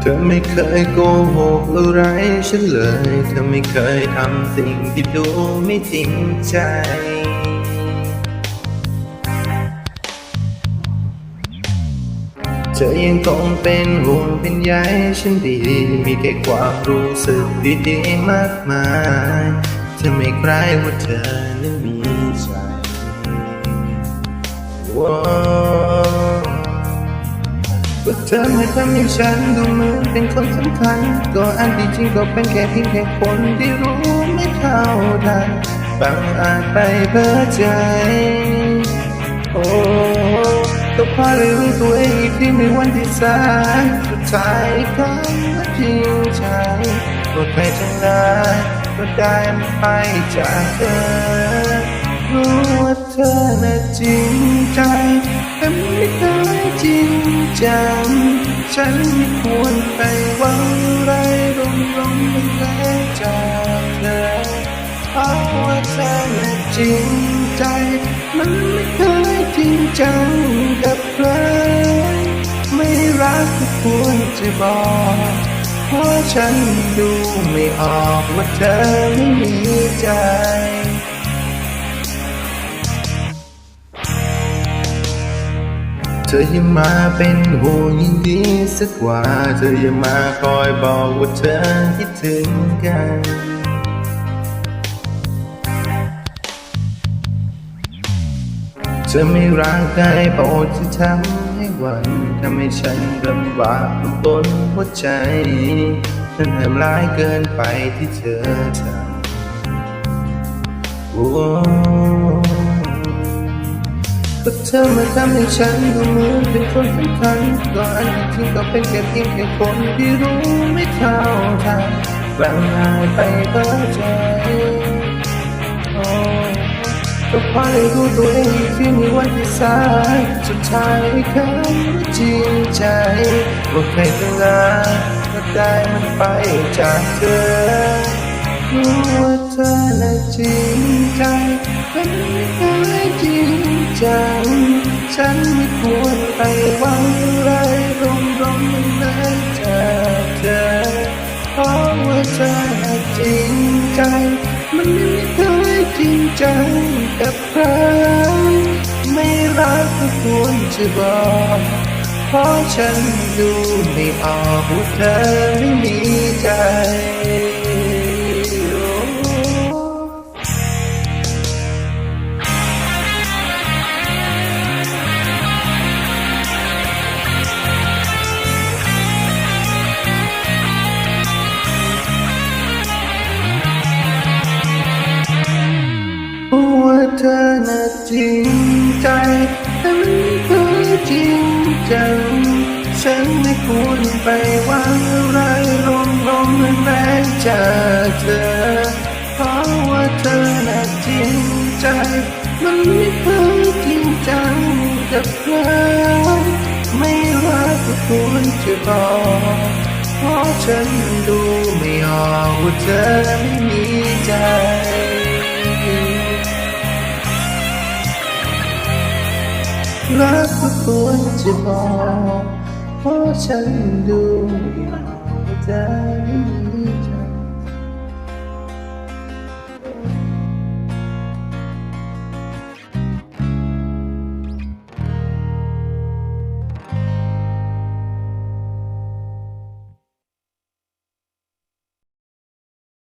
เธอไม่เคยโกหกอะไรฉันเลย เธอไม่เคยทำสิ่งที่ดูไม่จริงใจเธอยังคงเป็นห่วงเป็นใยฉันดี มีแค่ความรู้สึกดีๆมากมาย เธอไม่ใครว่าเธอนั้นมีใจ ว่าเธอม่ทำให้ฉันดูเหมือนเป็นคนสำคัญ ก็อันที่จริงก็เป็นแค่เพียงแค่คนที่รู้ไม่เท่าทันบางอาจไปเพ้อใจ โอ้ก็พอได้รู้ตัวเองอีกทีในวันที่สายสุดท้ายคำว่าจริงใจก็ใครจะได้ก็ได้มันไปจากเธอ รู้ว่าเธอน่ะจริงใจแต่ไม่เคยจริง จังฉันไม่ควรไปหวังไรลงลงมันแล้จากเธอเพราะว่าเธอน่ะจริงใจ มันไม่เคยจริงจังกับใครไม่รักก็ควรจะบอกเพราะฉันดูไม่ออกว่าเธอไม่มีใจ ธออย่ามาเป็นห่วงยินดีสักกว่า เธออย่ามาคอยบอกว่าเธอคิดถึงกัน เธอไม่รักใครโปรดจะทำให้หวันทำให้ฉันลำบากบนหัวใจฉันทำร้ายเกินไปที่เธอทำโอ้ ก็เธอมาทำให้ฉันดูเหมือนเป็นคนสำคัญก็อันที่จริงก็เป็นแค่เพียงแค่คนที่รู้ไม่เท่าทันบางอาจไปเพ้อใจโอ้ก็พอได้รู้ตัวเองอีกทีในวันที่สายสุดท้ายคำว่าจริงใจว่าใครจะลาก็ได้มันไปจากเธอรู้ว่าเธอน่ะจริงใจแต่ไม่ จัง ฉันไม่ควรไปหวังอะไรรมรมมันเลยจากเธอ เพราะว่าเธอจริงใจ มันไม่เคยจริงจังกับใครไม่รักก็ควรจะบอกเพราะฉันดูไม่ออกว่าเธอไม่มีใจ เธอน่ะจริงใจแต่มันไม่เคยจริงจัง ฉันไม่ควรไปหวังอะไรลมลมแรงๆจากเธอ เพราะว่าเธอน่ะจริงใจ มันไม่เคยจริงจังกับใครไม่รักก็ควรจะบอกเพราะฉันดูไม่ออกว่าเธอไม่มีใจ รักก็ควรจะบอกเพราะฉันดูไม่ออกว่าเธอไม่มี